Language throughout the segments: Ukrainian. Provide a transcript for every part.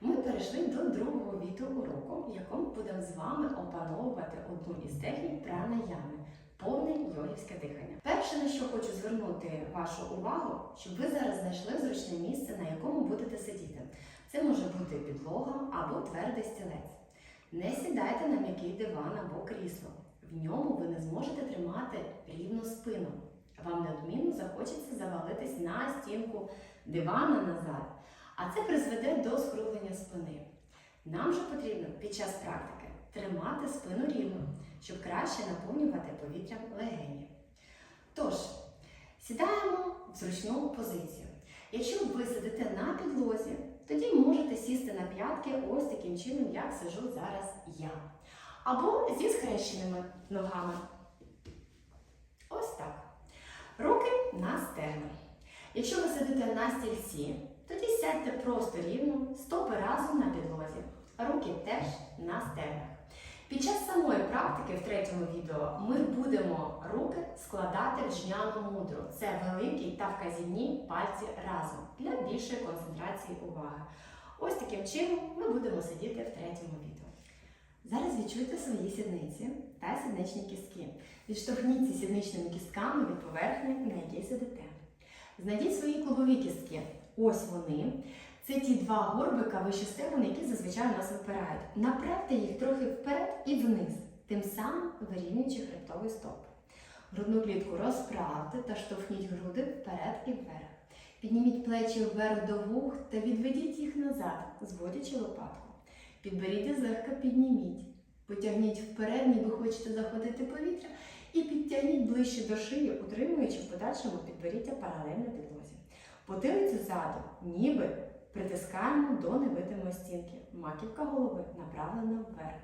Ми перейшли до другого відеоуроку, в якому будемо з вами опановувати одну із технік пранаями – повне йогівське дихання. Перше, на що хочу звернути вашу увагу, щоб ви зараз знайшли зручне місце, на якому будете сидіти. Це може бути підлога або твердий стілець. Не сідайте на м'який диван або крісло. В ньому ви не зможете тримати рівну спину. Вам неодмінно захочеться завалитись на стінку дивана назад, а це призведе до скруглення спини. Нам же потрібно під час практики тримати спину рівно, щоб краще наповнювати повітрям легені. Тож, сідаємо в зручну позицію. Якщо ви сидите на підлозі, тоді можете сісти на п'ятки ось таким чином, як сижу зараз я. Або зі схрещеними ногами. Ось так. Руки на стегна. Якщо ви сидите на стільці, тоді сядьте просто рівно, стопи разом на підлозі, руки теж на стегнах. Під час самої практики в третьому відео ми будемо руки складати в жняну мудру. Це великі та вказівні пальці разом для більшої концентрації уваги. Ось таким чином ми будемо сидіти в третьому відео. Зараз відчуйте свої сідниці та сідничні кістки. Відштовхніться сідничними кістками від поверхні, на якій сидите. Знайдіть свої клубові кістки. Ось вони. Це ті два горбика вище стегон, які зазвичай у нас випирають. Направте їх трохи вперед і вниз, тим самим вирівнюючи хребтовий стоп. Грудну клітку розправте та штовхніть груди вперед і вверх. Підніміть плечі вверх до вух та відведіть їх назад, зводячи лопатку. Підберіть злегка підніміть. Потягніть вперед, ніби хочете заходити повітря, і підтягніть ближче до шиї, утримуючи в подальшому підберіття паралельно підлозі. Потилицю ззаду, ніби притискаємо до невидимої стінки. Маківка голови направлена вверх.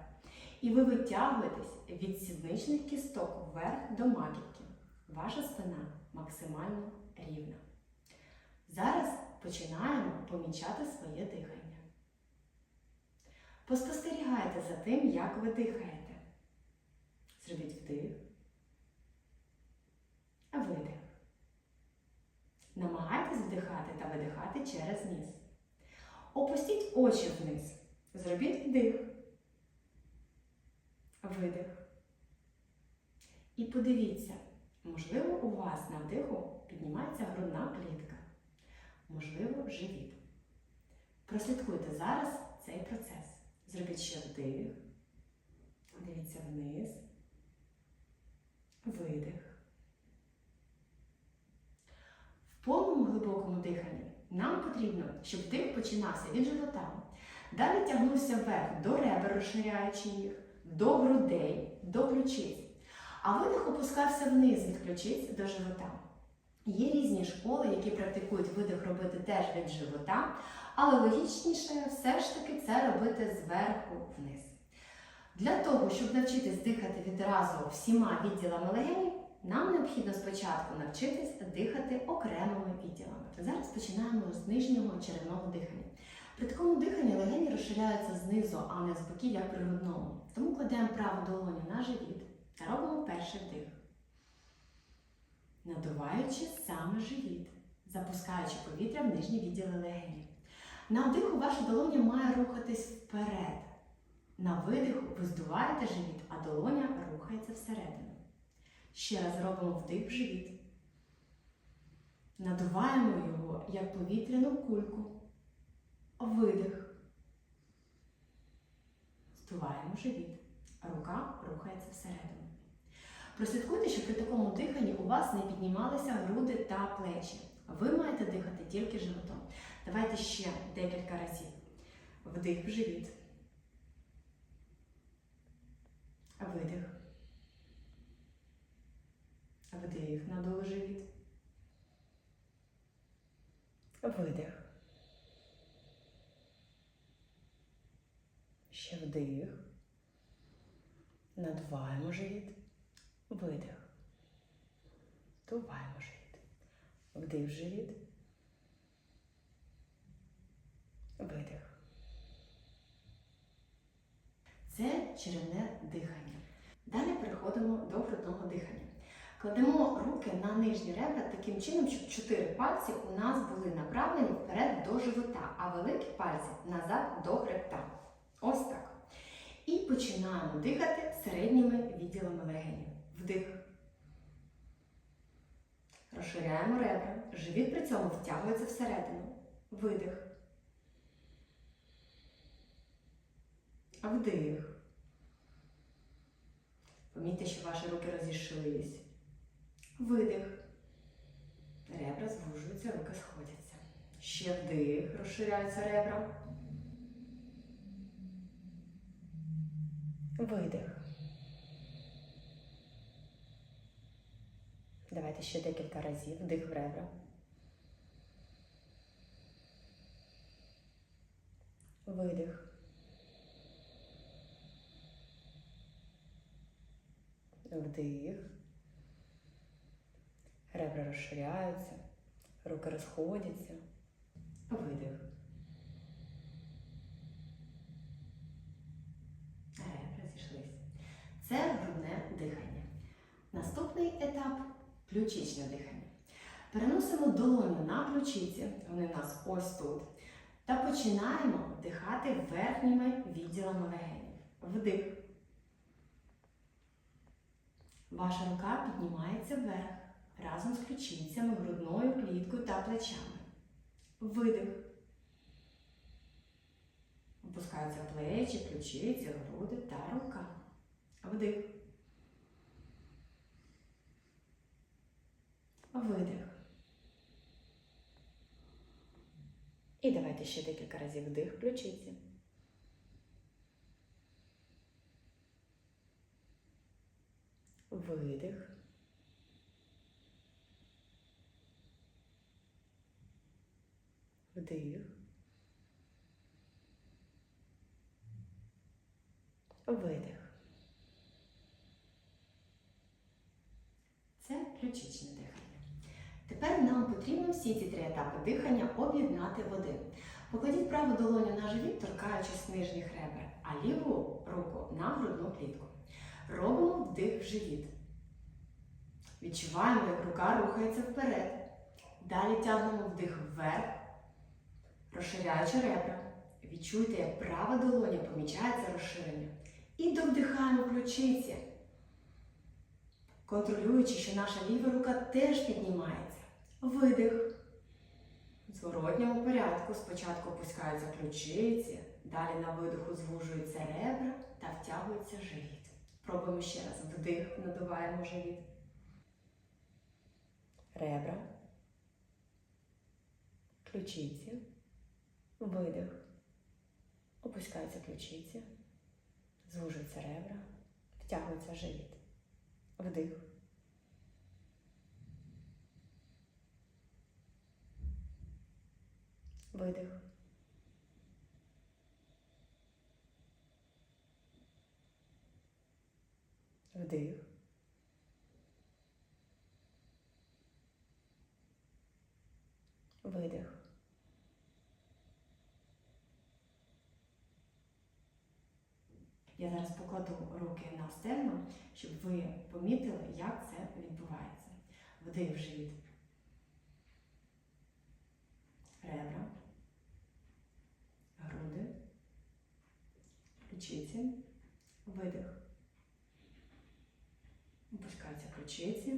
І ви витягуєтесь від сідничних кісток вверх до маківки. Ваша спина максимально рівна. Зараз починаємо помічати своє дихання. Поспостерігайте за тим, як ви дихаєте. Зробіть вдих, видих. Намагайтесь вдихати та видихати через ніс. Опустіть очі вниз. Зробіть вдих, видих. І подивіться, можливо, у вас на вдиху піднімається грудна клітка, можливо, живіт. Прослідкуйте зараз цей процес. Зробіть ще вдих. Дивіться вниз. Видих. В повному глибокому диханні нам потрібно, щоб вдих починався від живота. Далі тягнувся вверх до ребер, розширяючи їх, до грудей, до ключиць. А видих опускався вниз від ключиць до живота. Є різні школи, які практикують видих робити теж від живота, але логічніше все ж таки це робити зверху вниз. Для того, щоб навчитись дихати відразу всіма відділами легенів, нам необхідно спочатку навчитись дихати окремими відділами. Зараз починаємо з нижнього черевного дихання. При такому диханні легені розширяються знизу, а не з боків, як при грудному. Тому кладемо праву долоню на живіт та робимо перший вдих. Надуваючи саме живіт, запускаючи повітря в нижні відділи легенів. На вдиху ваша долоня має рухатись вперед. На видиху ви здуваєте живіт, а долоня рухається всередину. Ще раз робимо вдих в живіт. Надуваємо його як повітряну кульку. Видих. Здуваємо живіт. Рука рухається всередину. Прослідкуйте, щоб при такому диханні у вас не піднімалися груди та плечі. Ви маєте дихати тільки животом. Давайте ще декілька разів. Вдих в живіт. Видих. Вдих на долу живіт. Видих. Ще вдих. Надуваємо живіт. Видих. Вдуваємо живіт. Вдих живіт. Видих. Це черевне дихання. Далі переходимо до грудного дихання. Кладемо руки на нижні ребра таким чином, щоб чотири пальці у нас були направлені вперед до живота, а великі пальці назад до хребта. Ось так. І починаємо дихати середніми відділами легенів. Вдих. Розширяємо ребра. Живіт при цьому втягується всередину. Видих. Вдих. Помітьте, що ваші руки розійшлись. Видих. Ребра звужуються, руки сходяться. Ще вдих, розширяються ребра. Видих. Давайте ще декілька разів. Вдих в ребра. Видих. Вдих. Ребра розширяються, руки розходяться. Видих. Ребра зійшлись. Це грудне дихання. Наступний етап ключичне дихання. Переносимо долоню на ключиці, вони у нас ось тут. Та починаємо вдихати верхніми відділами легенів. Вдих. Ваша рука піднімається вверх разом з ключицями, грудною кліткою та плечами. Видих. Опускаються плечі, ключиці, груди та рука. Вдих. Видих. І давайте ще декілька разів вдих ключиці. Видих. Вдих. Видих. Це ключичне дихання. Тепер нам потрібно всі ці три етапи дихання об'єднати в один. Покладіть праву долоню на живіт, торкаючись нижніх ребер, а ліву руку на грудну клітку. Робимо вдих в живіт. Відчуваємо, як рука рухається вперед. Далі тягнемо вдих вверх, розширяючи ребра. Відчуйте, як права долоня помічається розширення. І довдихаємо ключиці, контролюючи, що наша ліва рука теж піднімається. Видих. В зворотньому порядку спочатку опускаються ключиці, далі на видиху звужуються ребра та втягується живіт. Пробуємо ще раз. Вдих, надуваємо живіт. Ребра. Ключиці. Видих. Опускаються ключиці. Звужуються ребра. Втягується живіт. Вдих. Видих. Вдих. Видих. Я зараз покладу руки на стегно, щоб ви помітили, як це відбувається. Вдих в живіт. Ребра. Груди. Ключиці. Видих. Опускаються ключиці.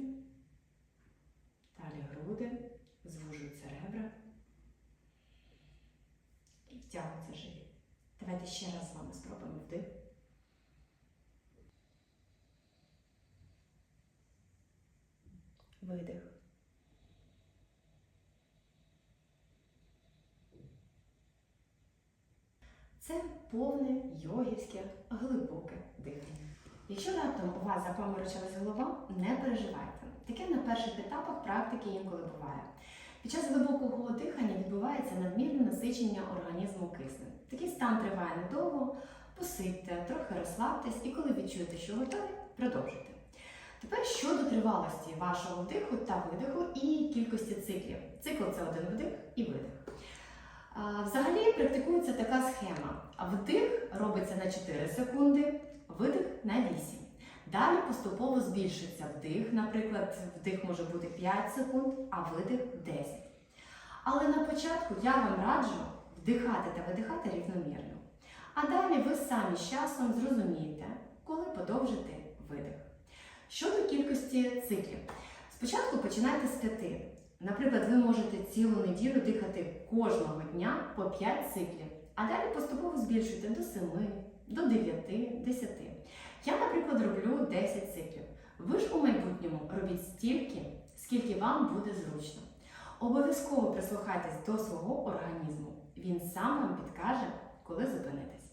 Далі груди. Звужуються ребра. І втягується живіт. Давайте ще раз з вами спробуємо вдих. Видих. Це повне йогівське глибоке дихання. Якщо раптом у вас запаморочилась голова, не переживайте. Таке на перших етапах практики інколи буває. Під час глибокого дихання відбувається надмірне насичення організму киснем. Такий стан триває недовго, посидьте, трохи розслабтесь і коли відчуєте, що готові, продовжуйте. Тепер щодо тривалості вашого вдиху та видиху і кількості циклів. Цикл це один вдих і видих. Взагалі практикується така схема. Вдих робиться на 4 секунди, видих на 8. Далі поступово збільшиться вдих, наприклад, вдих може бути 5 секунд, а видих 10. Але на початку я вам раджу вдихати та видихати рівномірно. А далі ви самі з часом зрозумієте, коли подовжити видих. Щодо кількості циклів, спочатку починайте з 5. Наприклад, ви можете цілу неділю дихати кожного дня по 5 циклів, а далі поступово збільшуйте до 7, до 9, 10. Я, наприклад, роблю 10 циклів. Ви ж у майбутньому робіть стільки, скільки вам буде зручно. Обов'язково прислухайтесь до свого організму. Він сам вам підкаже, коли зупинитись.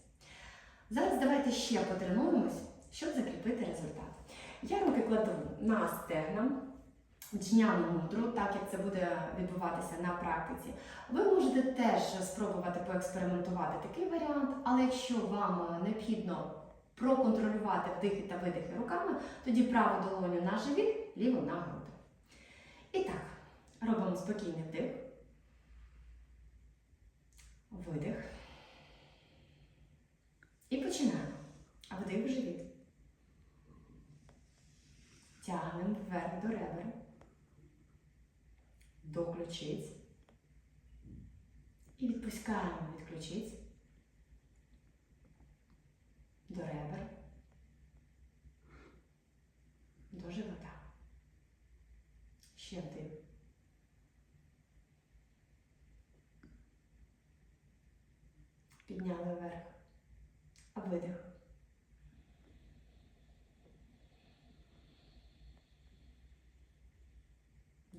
Зараз давайте ще потренуємось, щоб закріпити результат. Я руки кладу на стегна, джняну мудру, так як це буде відбуватися на практиці. Ви можете теж спробувати поекспериментувати такий варіант, але якщо вам необхідно проконтролювати вдихи та видихи руками, тоді праву долоню на живіт, ліву на груди. І так, робимо спокійний вдих. Видих. І починаємо. Вдих в живіт. Тягнемо вверх до ребер. До ключиць. І відпускаємо від ключиць. До ребер. До живота. Ще вдих. Підняли вверх. Видих.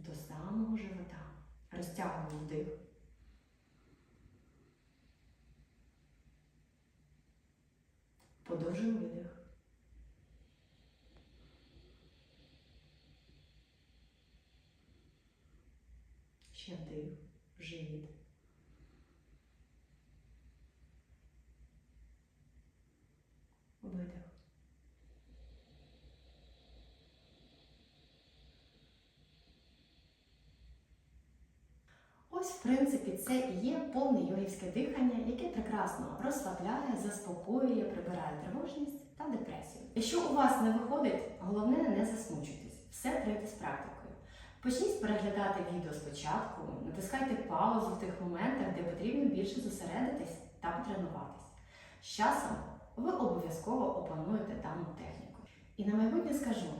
До самого живота. Розтягуємо вдих. Подовжуємо видих. Ще вдих. Живіт. Видих. Ось, в принципі, це і є повне йогівське дихання, яке прекрасно розслабляє, заспокоює, прибирає тривожність та депресію. Якщо у вас не виходить, головне не засмучуйтесь, все прийде з практикою. Почніть переглядати відео спочатку, натискайте паузу в тих моментах, де потрібно більше зосередитись та потренуватись. З часом ви обов'язково опануєте дану техніку. І на майбутнє скажу: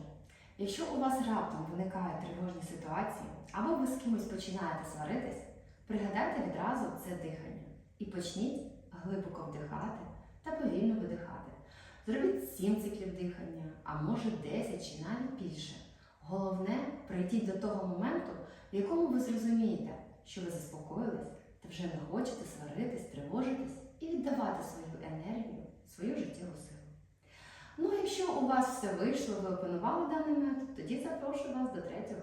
якщо у вас раптом виникають тривожні ситуації, або ви з кимось починаєте сваритись, пригадайте відразу це дихання і почніть глибоко вдихати та повільно видихати. Зробіть 7 циклів дихання, а може 10 чи навіть більше. Головне, прийдіть до того моменту, в якому ви зрозумієте, що ви заспокоїлись та вже не хочете сваритись, тривожитись і віддавати свою енергію, свою життєву силу. Ну а якщо у вас все вийшло, ви опанували даний метод, тоді запрошую вас до третього.